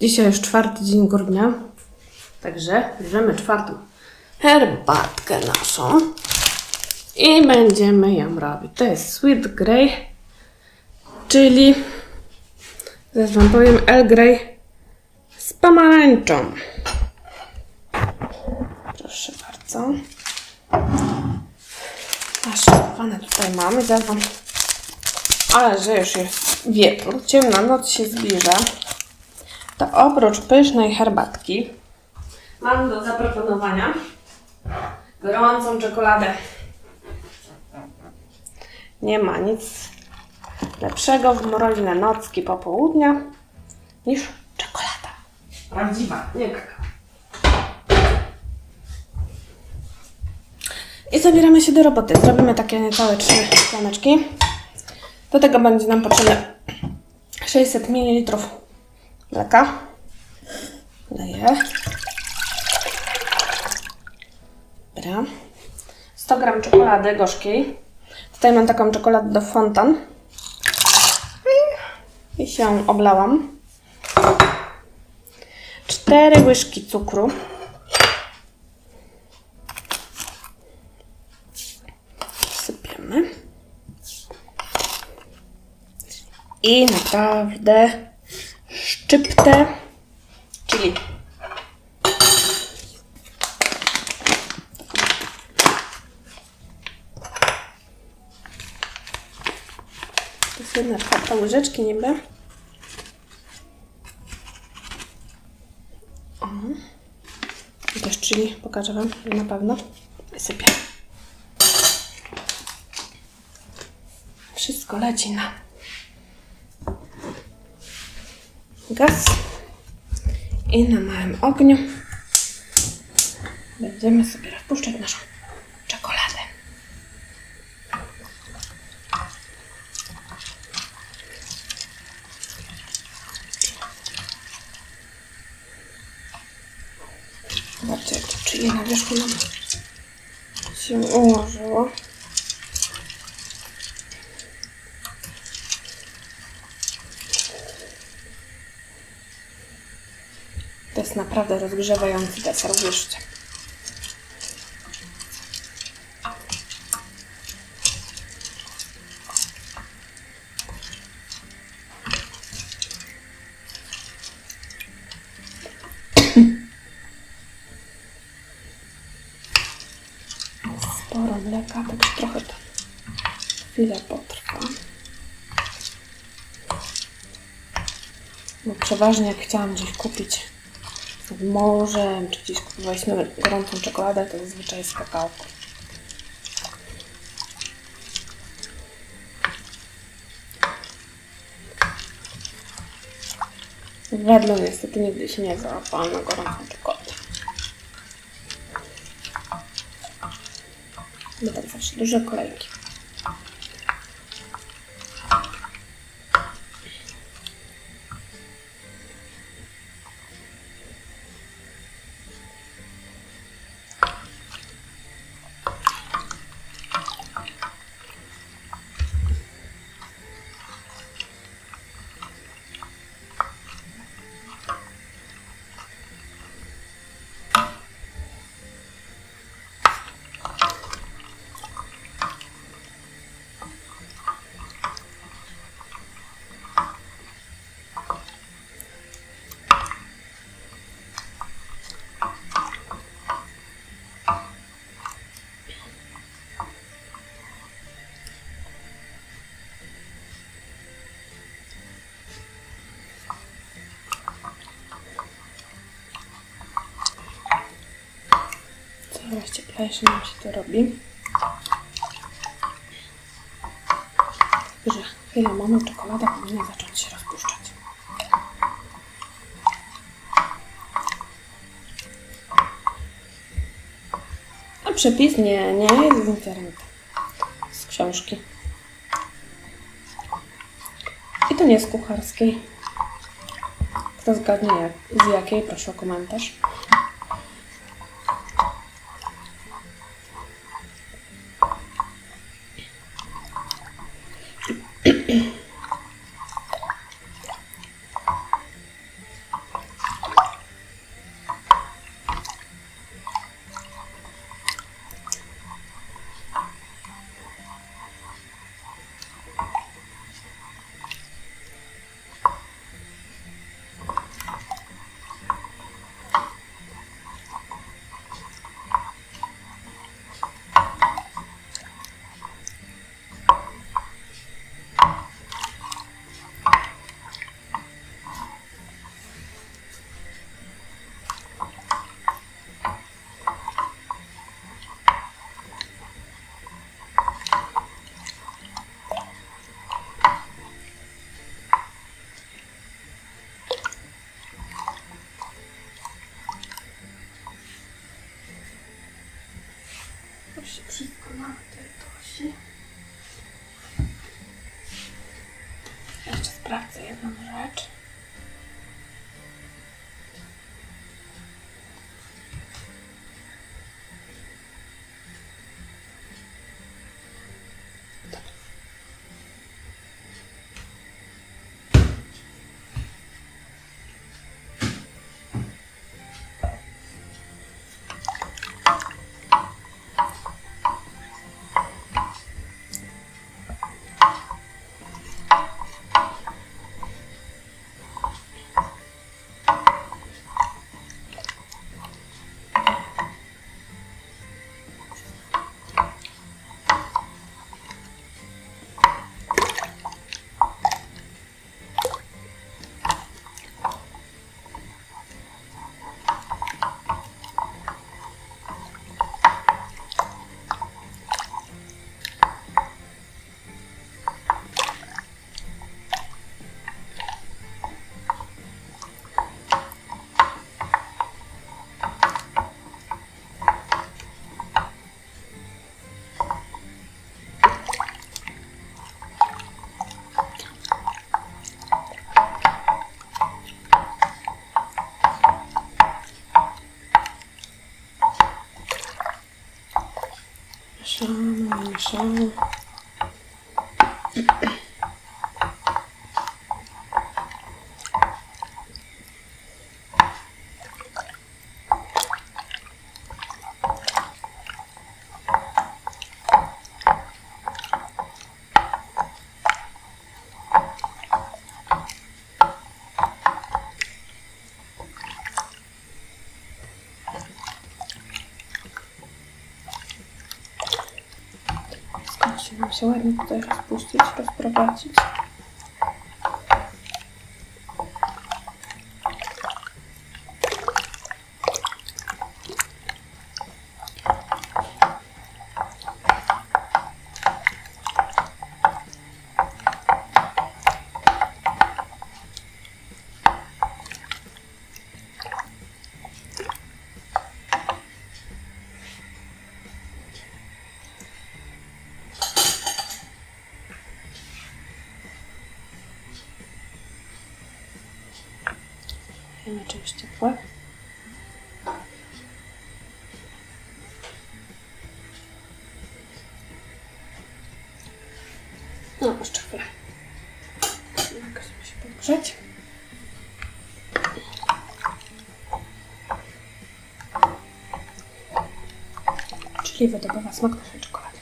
Dzisiaj już czwarty dzień grudnia, także bierzemy czwartą herbatkę naszą i będziemy ją robić. To jest Sweet Grey, czyli zaraz Wam powiem El Grey z pomarańczą. Proszę bardzo. Nasze pane tutaj mamy. Zaraz Wam... Ale że już jest wieczór, ciemna noc się zbliża, to oprócz pysznej herbatki mam do zaproponowania gorącą czekoladę. Nie ma nic lepszego w mroźne nocki popołudnia niż czekolada. Prawdziwa, nie kakao. I zabieramy się do roboty. Zrobimy takie niecałe trzy szklaneczki. Do tego będzie nam potrzebne 600 ml mleka. Daję. Dobra. 100 g czekolady gorzkiej. Tutaj mam taką czekoladę do fontan. I się oblałam. 4 łyżki cukru. Sypiemy. I naprawdę szczyptę, czyli to jest jedna czwarta łyżeczki niby. O. I też czyli pokażę Wam na pewno. Sypię. Wszystko leci na gaz i na małym ogniu będziemy sobie rozpuszczać naszą czekoladę. Zobaczcie, jak to czyje na wierzchu nam się ułożyło. To jest naprawdę rozgrzewający deser, uwierzcie. Sporo mleka, także trochę to chwilę potrwa. Bo przeważnie jak chciałam gdzieś kupić nad morzem, czy gdzieś kupowaliśmy gorącą czekoladę, to zazwyczaj jest kakao. W niestety nigdy się nie załapałam na gorącą czekoladę. Bo tak zawsze duże kolejki. Nam się to robi. Że chwilę mamy, czekolada powinna zacząć się rozpuszczać. A przepis nie, nie jest z internetu. Z książki. I to nie z kucharskiej. Kto zgadnie z jakiej, proszę o komentarz. Mamy tej Tosi. Jeszcze sprawdzę jedną rzecz. Skąd się nam się ładnie tutaj rozpuścić, rozprowadzić. Jemy czymś ciepłe. No, jeszcze chwilę. Mogę się podgrzeć. Czyli wydobywa smak naszej czekolady.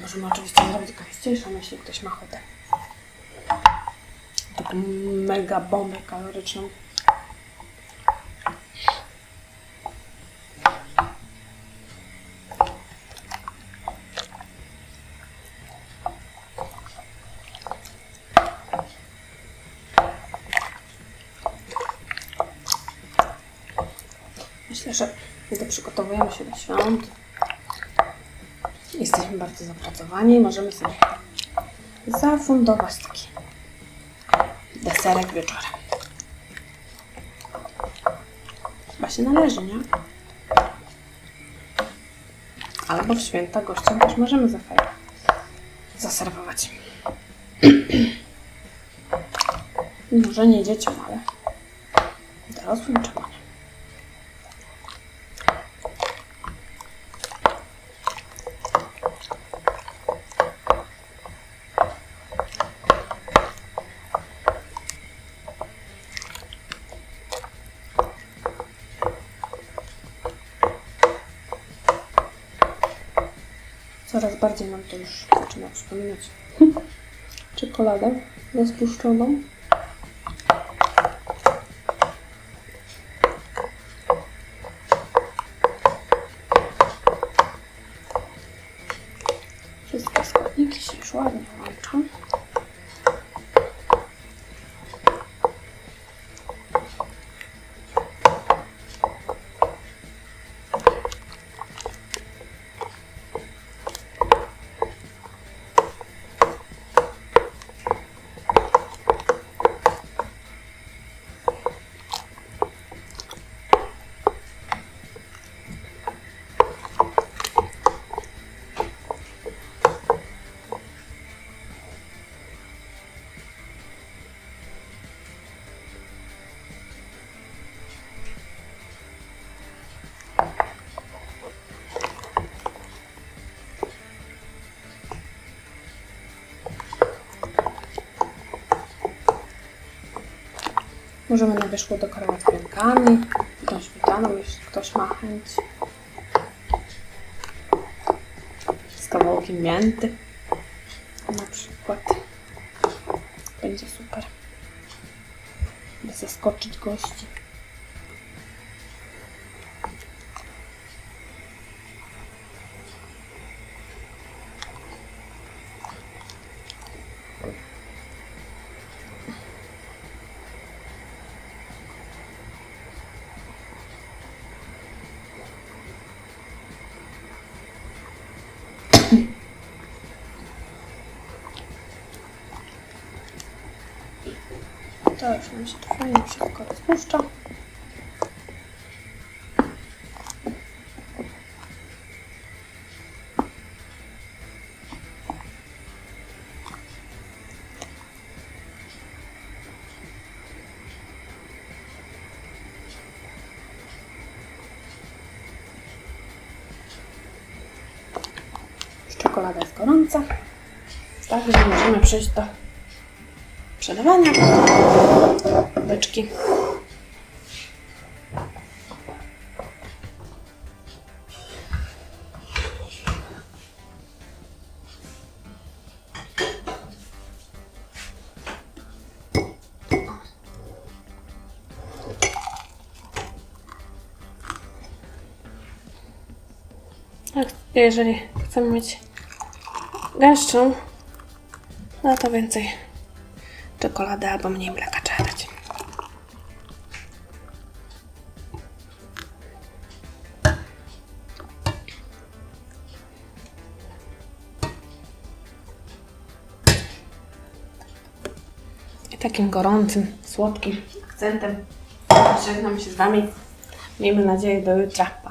Możemy oczywiście zrobić gęściejszą, jeśli ktoś ma ochotę mega bombę kaloryczną. Myślę, że gdy przygotowujemy się do świąt, jesteśmy bardzo zapracowani możemy sobie zafundować taki deserek wieczorem. Chyba się należy, nie? Albo w święta gościom też możemy zaserwować. Może nie dzieciom, ale dorosłym czemu nie? Coraz bardziej nam to już zaczyna przypominać czekoladę rozpuszczoną. Wszystkie składniki się już ładnie łączą. Możemy na wierzchu dekorować piankami, tą śmietaną, jeśli ktoś ma chęć. Z kawałkiem mięty na przykład. Będzie super. By zaskoczyć gości. To już nam się to fajnie wszystko rozpuszcza. Czekolada jest gorąca. Także możemy przejść do przelewania beczki. Jak- Jeżeli chcemy mieć gęstszą, no to więcej czekolady albo mniej mleka trzeba dać. I takim gorącym, słodkim akcentem żegnam się z Wami. Miejmy nadzieję do jutra.